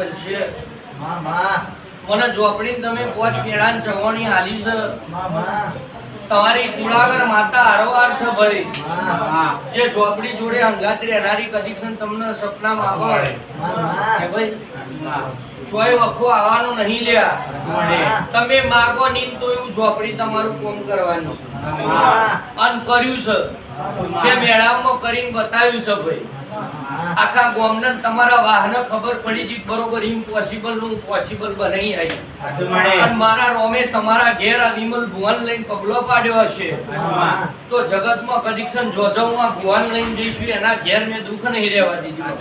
બનશે માં માં. મને ઝોપડી તમે પોચ પેડા ને ચવાણી હાલી છે. માં માં. તમારી ચુડાગર માતા આરોવાર છે ભાઈ માં જે ઝોપડી જોડે હંગાત રહેનારી કદીક્ષણ તમને સપનામાં આવે કે ભાઈ ચોય વખો આવવાનું નહીં લ્યા. તમે માગો નહીં તો એવું ઝોપડી તમારું કોમ કરવાનું છે. અન કર્યું છે. તે મેળામાં કરીને બતાવ્યું છે ભાઈ. આખા ગામને તમારા વાહન ખબર પડી ગઈ બરોબર ઇમ્પોસિબલનું પોસિબલ બનાવી આવી અને મારા રોમે તમારા ઘેર આ વિમલ ભુવન લઈને પગલો પાડ્યો હશે. તો જગતમાં કદીક્ષણ જોજવમાં ભુવન લઈને જઈશું એના ઘેર મેં દુઃખ નહીં રહેવા દીધું.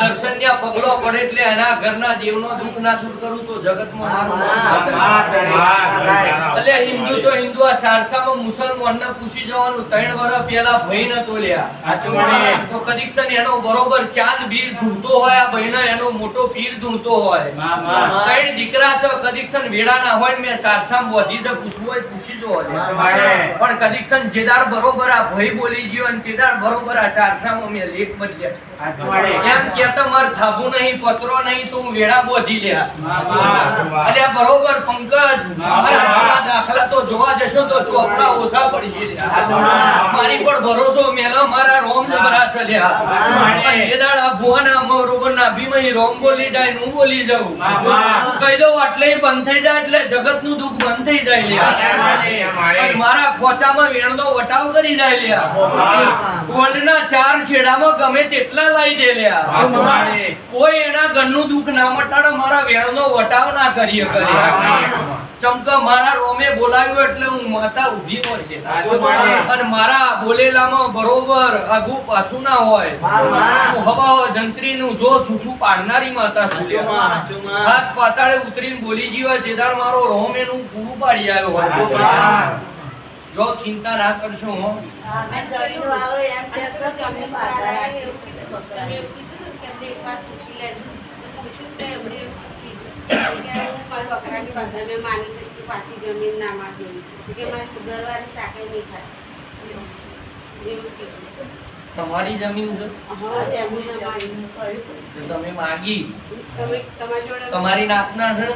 દર્શન ત્યાં પગલો પડે એટલે એના ઘરના દેવનો દુઃખ ના દૂર કરું તો જગતમાં મારું એટલે હિન્દુ તો હિન્દુ આ સારસામાં મુસલમાનને પૂછી જવાનું ત્રણ વર્ષ પહેલા ભઈ નતો લ્યા. તો કદીક્ષણ એનો બરોબર ચાંદ બીર ધૂણતો હોય આ ભાઈનો એનો મોટો પીર ધૂણતો હોય. ત્રણ દીકરા છે કદીક્ષણ વેડાના હોય મેં સારસામ બોધી છે પૂછવું હોય પૂછી જો પણ કદીક્ષણ જેદાર બરોબર આ ભાઈ બોલી ગયો અને તેદાર બરોબર આ સારસામ અમે લેખ બદલ્યા. એમ કે તમાર થાબુ નહીં પત્રો નહીં તો હું વેડા બોધી લ્યા અલ્યા બરોબર પંકજ દાખલા તો જોવા જશો તો ચોપડા ઓછા પડશે. લ્યા. મારી પર ભરોસો મેલો મારા રોમ જબરાશે પણ જે દાડ આ ભુવાના બરોબર ના ભીમહી રોમ બોલી જાય ને હું બોલી જાઉં. કહી દઉં એટલે બંધ થઈ જાય એટલે જગતનું દુઃખ બંધ થઈ જાય લ્યા. મારા ખોચામાં વેણનો વટાવ કરી જાય લ્યા. ગોલ્ડના ચાર છેડામાં ગમે તેટલા લાઈ દે લ્યા. કોઈ એના ઘરનું દુઃખ ના મટાડો મારા વેણનો વટાવ ના કરીએ કરે ચમકા મારા રોમે બોલાવ્યો એટલે હું માતા ઊભી હોય છે. અને મારા બોલેલામાં બરોબર આગુ પાછું ના હોય. હું હવા જંત્રીનું જો છૂછું પાડનારી માતા છું. હાથ પાતાળે ઉતરીને બોલી જીવા જેદાર મારો રોમ એનું પૂરું પાડી આવ્યો. હોય જો ચિંતા ના કરશો હો. પાછી જમીન ના માગે કે મારી ઘરવાળી સાકે નહીં ખાય એવું કીધું તમારી જમીન છે? તમે માગી. તમારી નાતના છે?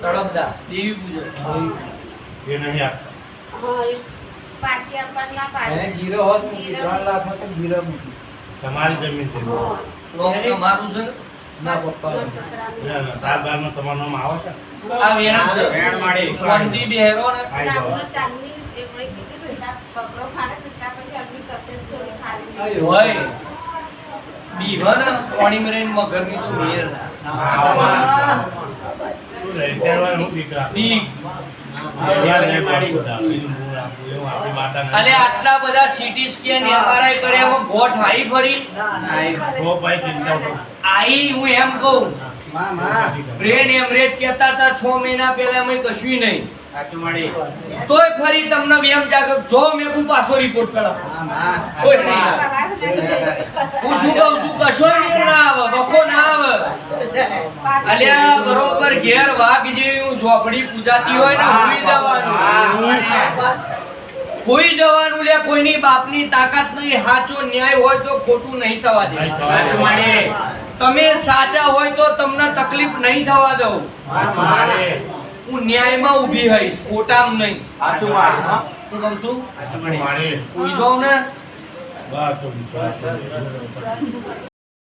તળપદા દેવી પૂજન એ નહીં આપવાની ના એને પાડે જીરો હોત મૂકી. ત્રણ લાખમાં તો જીરો મૂકી. તમારી જમીન છે. તમારું છે? ના પપ્પા. સાત બાર નો તમારું નામ આવે છે? આ વેણ છે. વેણ માડી. શાંતિ બેહરો ને. તો ત્યાં પછી આટલી કસે થોડી ખાલી. આય હોય. બીવા ને પાણી મરેન મગરની તો મેર ના. અલે આટલા બધા સિટી સ્કેન એમઆરઆઈ કરે એમાં ગોઠ આઈ ફરી. આઈ હું એમ કહું બ્રેન એમરેજ કહેતા હતા છ મહિના પહેલા અમે કશું નહીં તોય ફરી તમને એમ જાગે જો મેં પાછો રિપોર્ટ કરાવ કોઈ નહીં આવે. હું શું કહું છું કશો મેર ના આવે બકો ના આવે. અલ્યા બરોબર ઘેર વાઘ જેવી હું ઝોપડી પૂજાતી હોય ને હુઈ જવાનું. હુઈ જવાનું લે કોઈની બાપની તાકાત નહીં હાચો ન્યાય હોય તો ખોટું નહીં થવા દે. તમે સાચા હોય તો તમને તકલીફ નહીં થવા દઉં. હું ન્યાયમાં ઊભી હઈશ ખોટામાં નહીં. હું કહું છું? ને છે.